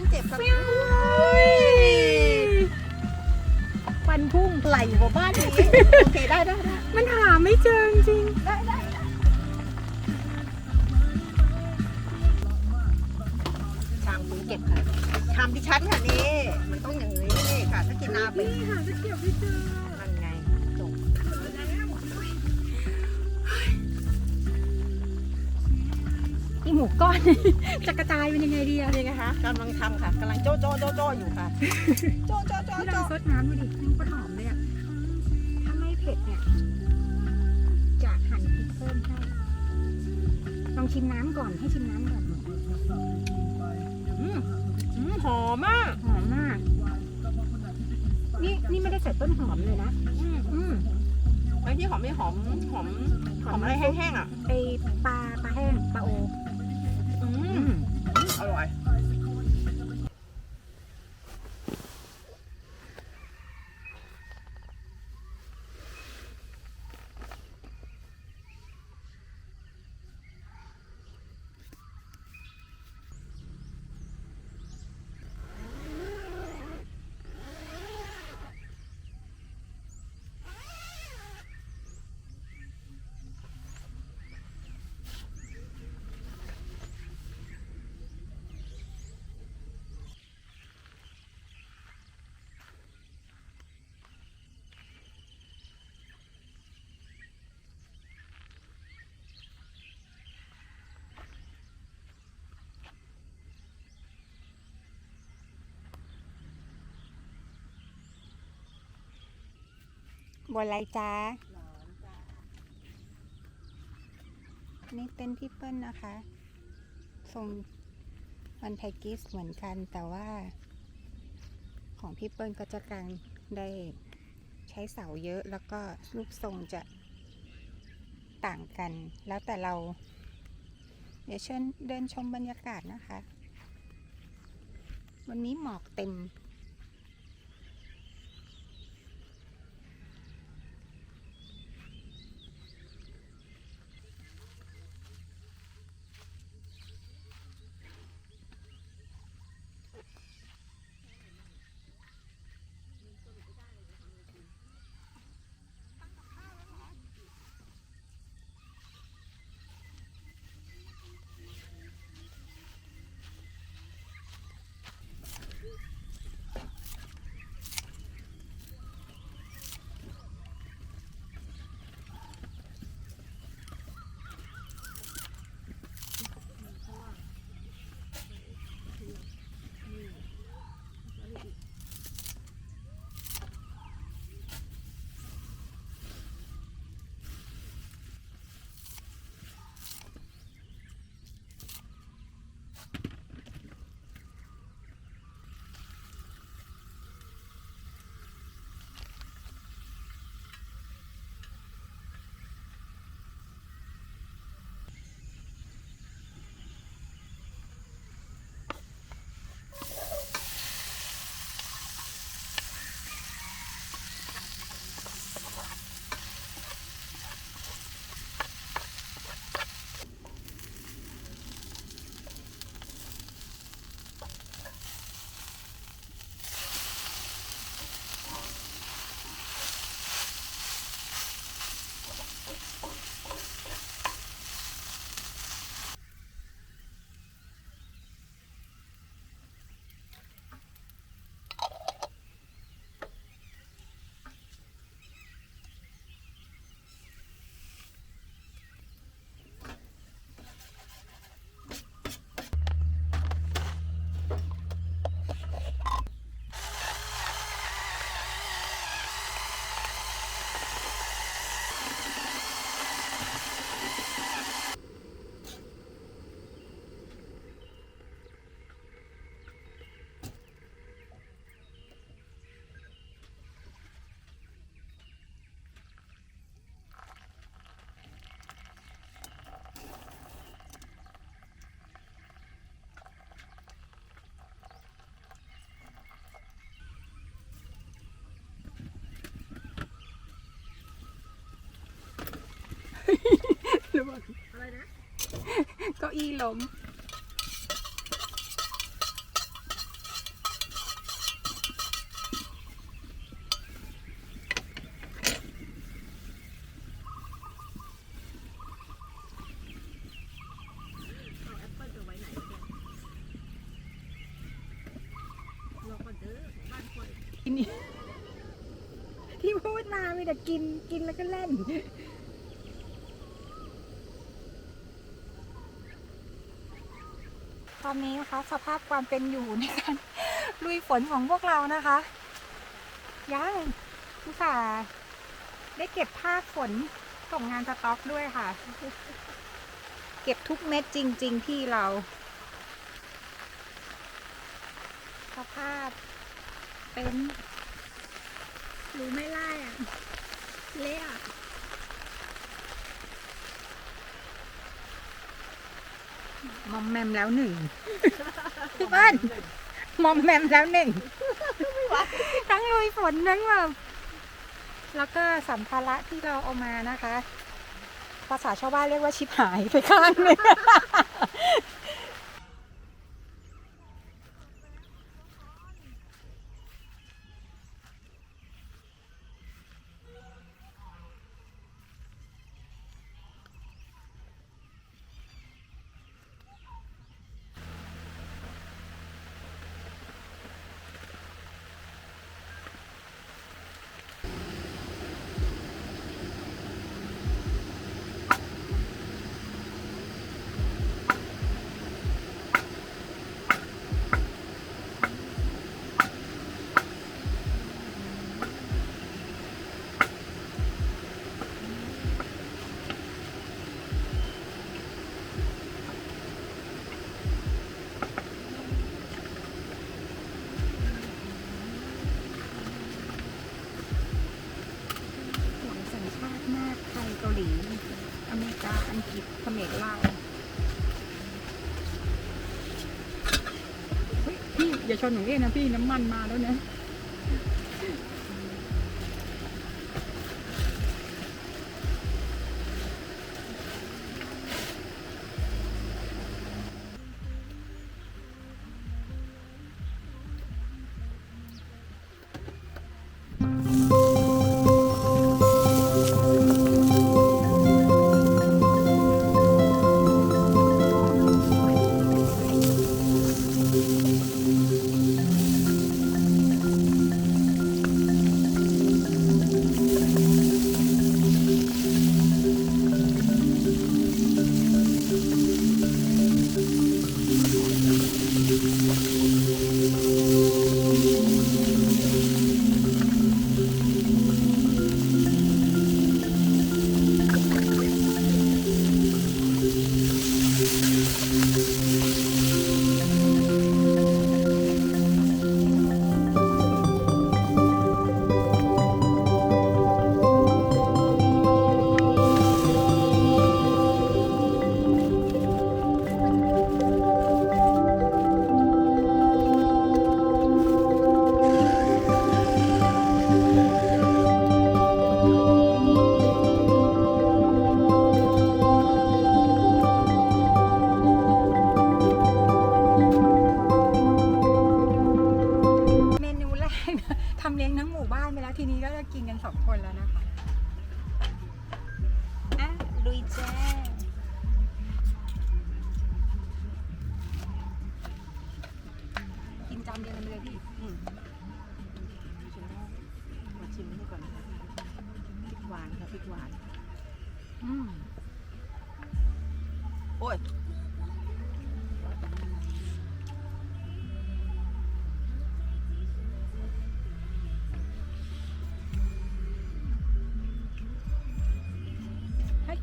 อดิฉันเจ็บครับฟันพุ่งไหลหัวบ้านนี้โอเคได้ได้ได้มันหาไม่เจอจริงได้ได้ได้ชามคุณเก็บค่ะชามดิฉันค่ะนี่มันต้องอย่างนี้นี่ค่ะถ้ากินน้ำเป็นนี่หาจะเกี่ยวไม่เจอ ก้อน จะกระจายเป็นยังไงดีอะนี่ไงคะกำลังทำค่ะกำลังโจ๊ะโจ๊ะโจ๊ะโจ๊ะอยู่ค่ะ โจ๊ะโจ๊ะโจ๊ะที่เราโจ๊ะซดน้ำดูดิมันก็หอมเลยอะถ้าไม่เผ็ดเนี่ยจะหั่นพริกเพิ่มให้ลองชิมน้ำก่อนให้ชิมน้ำก่อนอืมอืมหอมมากหอมมาก นี่นี่ไม่ได้ใส่ต้นหอมเลยนะอืมอืมไอ้ที่หอมไม่หอมหอมหอมอะไรแห้งๆอะ ไอปลาปลาแห้งปลาโอ อือืมมอร่อย บนไรจ้านี่เป็นพี่เปิ้ลนะคะ ทรงมันไทกิสเหมือนกันแต่ว่า ของพี่เปิ้ลก็จะกลางได้ใช้เสาเยอะแล้วก็รูปทรงจะต่างกัน แล้วแต่เรา เดี๋ยวเชิญเดินชมบรรยากาศนะคะ วันนี้หมอกเต็ม เก้าอี้ล้ม ที่พูดมามีแต่กินกินแล้วก็เล่น อนนี้นะคะ สภาพความเป็นอยู่ในการลุยฝนของพวกเรานะคะยังอุตส่าได้เก็บภาพฝนส่งงานสต็อกด้วยค่ะ เก็บทุกเม็ดจริง ๆ ที่เรา สภาพเป็นหรือไม่ไล่อะเละอะ มอมแมมแล้วหนึ่งพี่เปิ้ลมอมแมมแล้วหนึ่งทั้งลุยฝนทั้งแบบแล้วก็สัมภาระที่เราเอามานะคะ ภาษาชาวบ้านเรียกว่าชิบหายไปข้างหนึ่ง หลายสัญชาติมากไทยเกาหลี อเมริกา อังกฤษเขมรลาวเฮ้ยพี่ อย่าชนหนูเองนะพี่น้ำมันมาแล้วนะ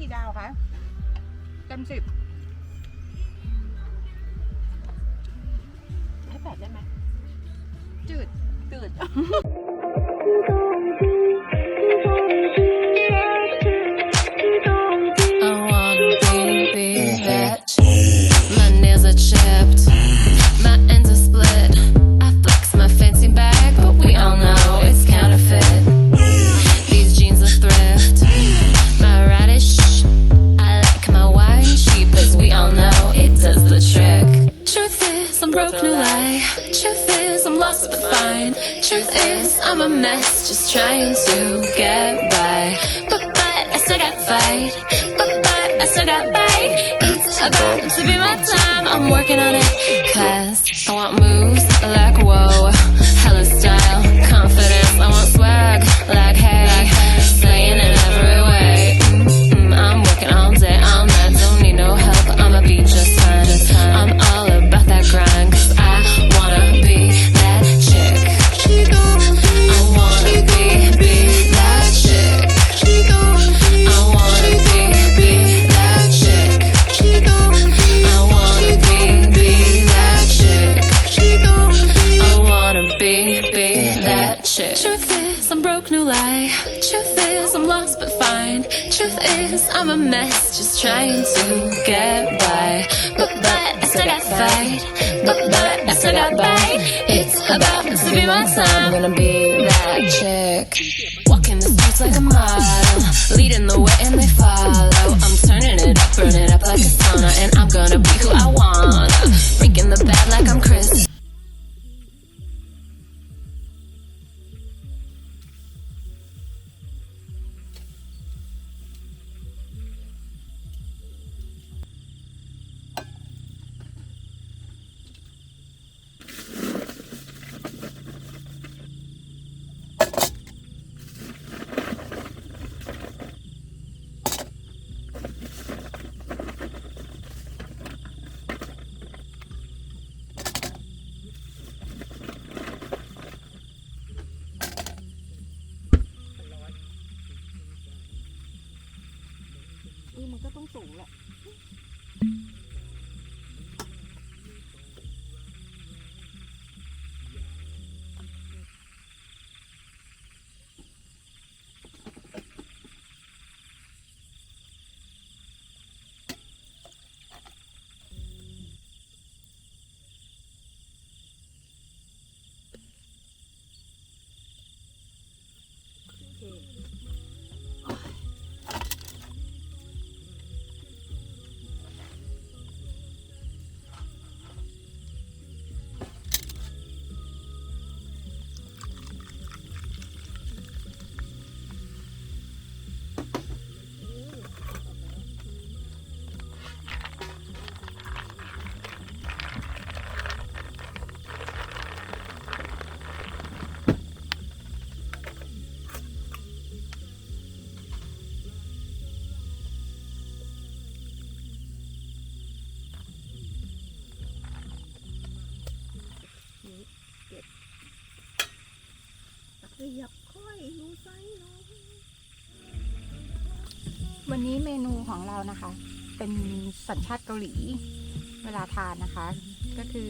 กี่ดาวคะ เต็มสิบให้แปดได้ไหมจืดตืด but fine. Truth is, I'm a mess, just trying to get by. But but I still got fight. But but I still got bite. It's about to be my time. I'm working on it. Cause I want moves like whoa. Trying to get by. But, but, I still got fight. But, but, I still got bite. It's about to be my time. I'm gonna be that chick. Walking the streets like a model. ตะเกียบค่อยดูไซส์เนาะวันนี้เมนูของเรานะคะ เป็นสัญชาติเกาหลี เวลาทานนะคะ ก็คือ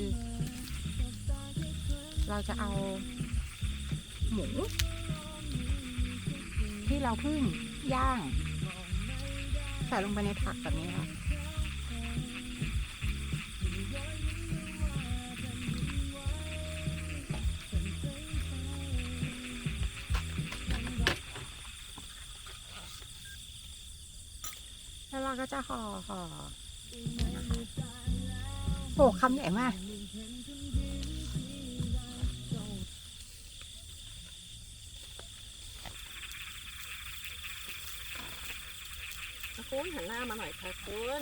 เราจะเอาหมูที่เราเพิ่งย่าง ใส่ลงไปในผักแบบนี้ค่ะ ก็จะห่อห่อนะคะโอ้คำใหญ่มากคุณหันหน้ามาหน่อยค่ะคุณ